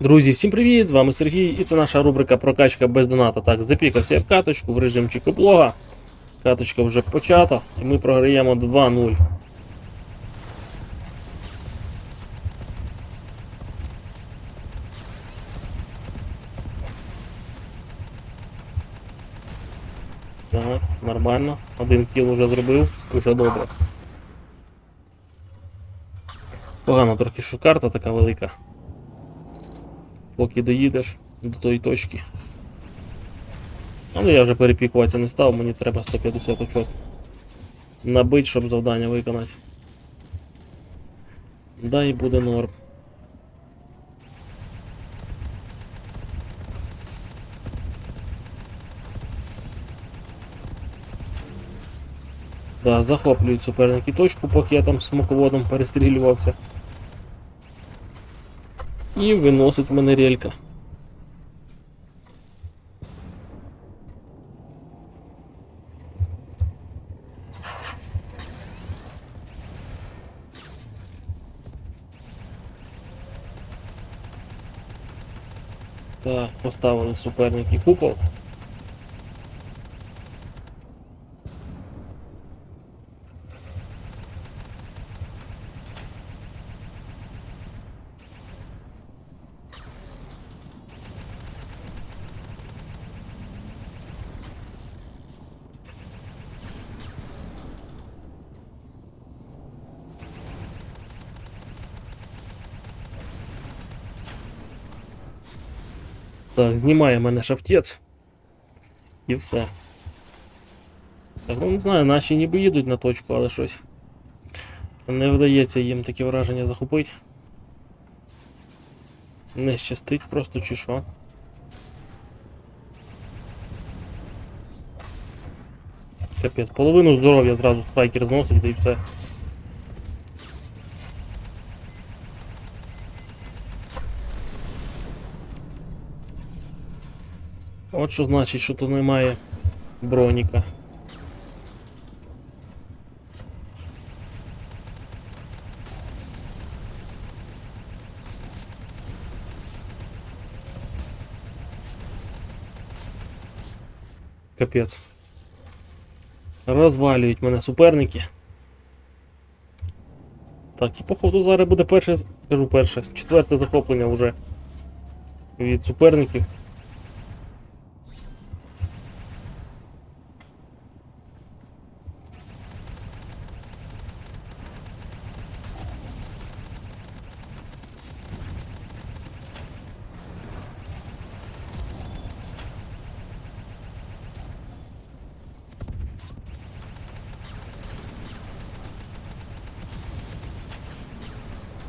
Друзі, всім привіт! З вами Сергій, і це наша рубрика Прокачка без доната. Так, запікався я в каточку в режимчику блога. Каточка вже почата, і ми програємо 2-0. Так, нормально. Один кіл вже зробив, уже добре. Погано трохи, що карта така велика. Поки доїдеш до тої точки. Але я вже перепікуватися не став, мені треба 150 очок набить, щоб завдання виконати. Да і буде норм. Да, захоплюють суперники точку, поки я там смоководом перестрілювався. І виносить мене релька. Так, поставили суперники купол. Так, знімає мене шафтець. І все. Так, ну не знаю, наші ніби їдуть на точку, але щось. Не вдається їм таке враження захопити. Не щастить просто чи що. Капець, половину здоров'я зразу спайкер зносить і все. От що значить, що тут немає броніка. Капець. Розвалюють мене суперники. Так, і походу зараз буде перше, кажу перше, четверте захоплення вже від суперників.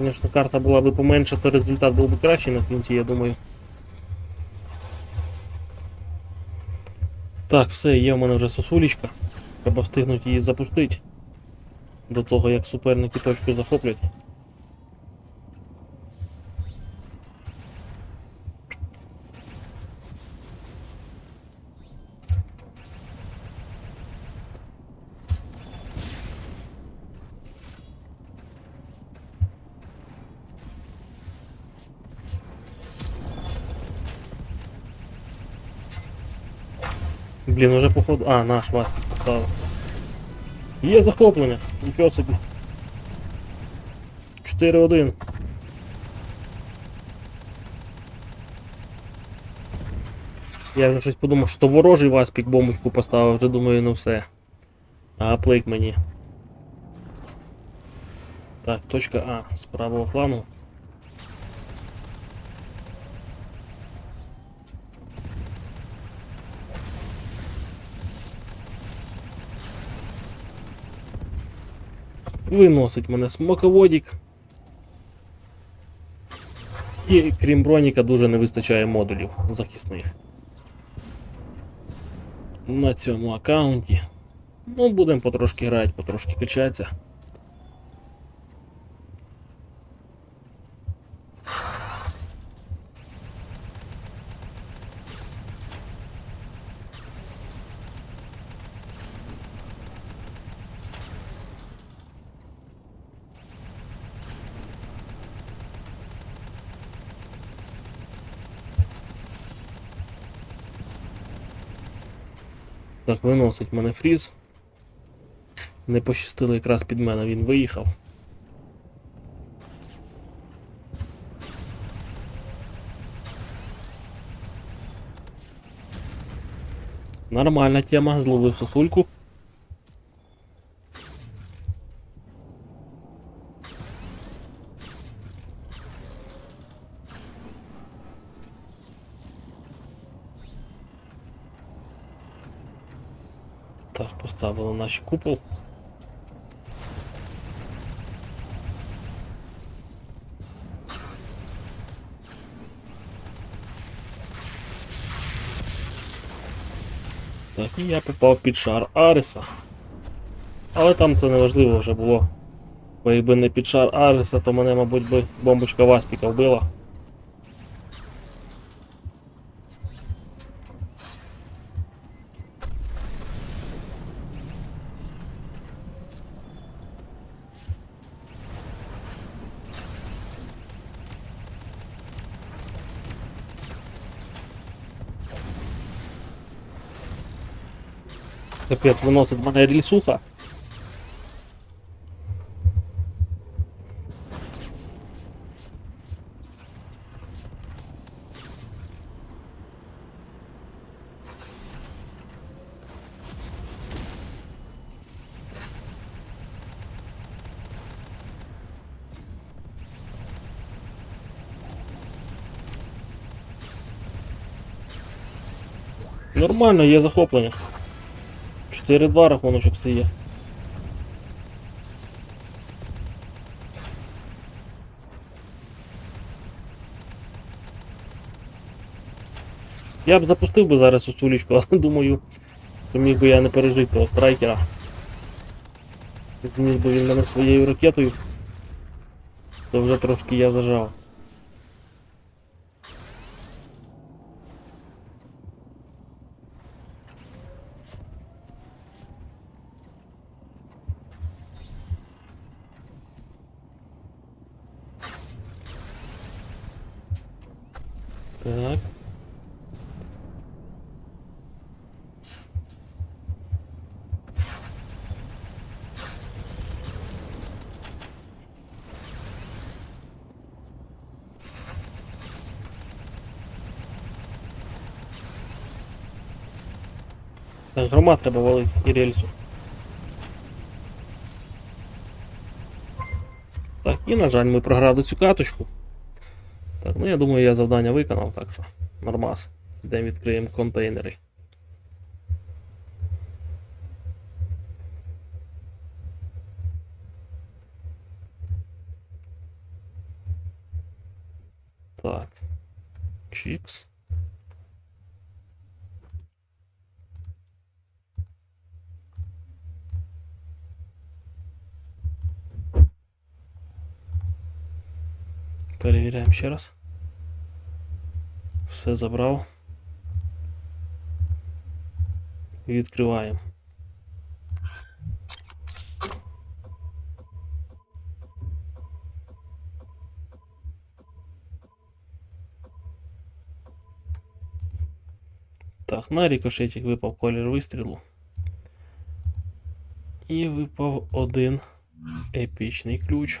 Звісно, карта була б поменша, то результат був би кращий на кінці, я думаю. Так, все, є в мене вже сосулечка. Треба встигнути її запустити. До того, як суперники точку захоплять. Блін, уже походу. А, наш вас поставив. Є захоплення, нічого собі. 4-1. Я вже щось подумав, що ворожий васпік бомбочку поставив, вже думаю, ну все. А плейк мені. Так, точка А з правого флангу. Виносить мене смоководік. І крім броніка дуже не вистачає модулів захисних. На цьому аккаунті. Ну, будемо потрошки грати, потрошки качатися. Так, виносить мене фріз. Не пощастило якраз під мене, він виїхав. Нормальна тема, зловив сосульку. Так, поставили наш купол. Так, і я попав під шар Ареса. Але там це не важливо вже було. Бо якби не під шар Ареса, то мене, мабуть, би бомбочка Васпіка вбила. Капець, виносить мене рельсуха. Нормально, є захоплення. 4-2 рахуночок стає. Я б запустив би зараз у стулічку, але думаю, що міг би я не пережити того страйкера. Зніс би він мене своєю ракетою, то вже трошки я зажав. Так. Так, громад треба валити і рельсу. Так, і на жаль, ми програли цю каточку. Так, ну я думаю, я завдання виконав, так що нормас. Йдемо відкриємо контейнери. Так. Чікс. Перевіряємо ще раз. Все забрав. Відкриваємо. Так, на рикошетик випав колір вистрілу. І випав один епічний ключ.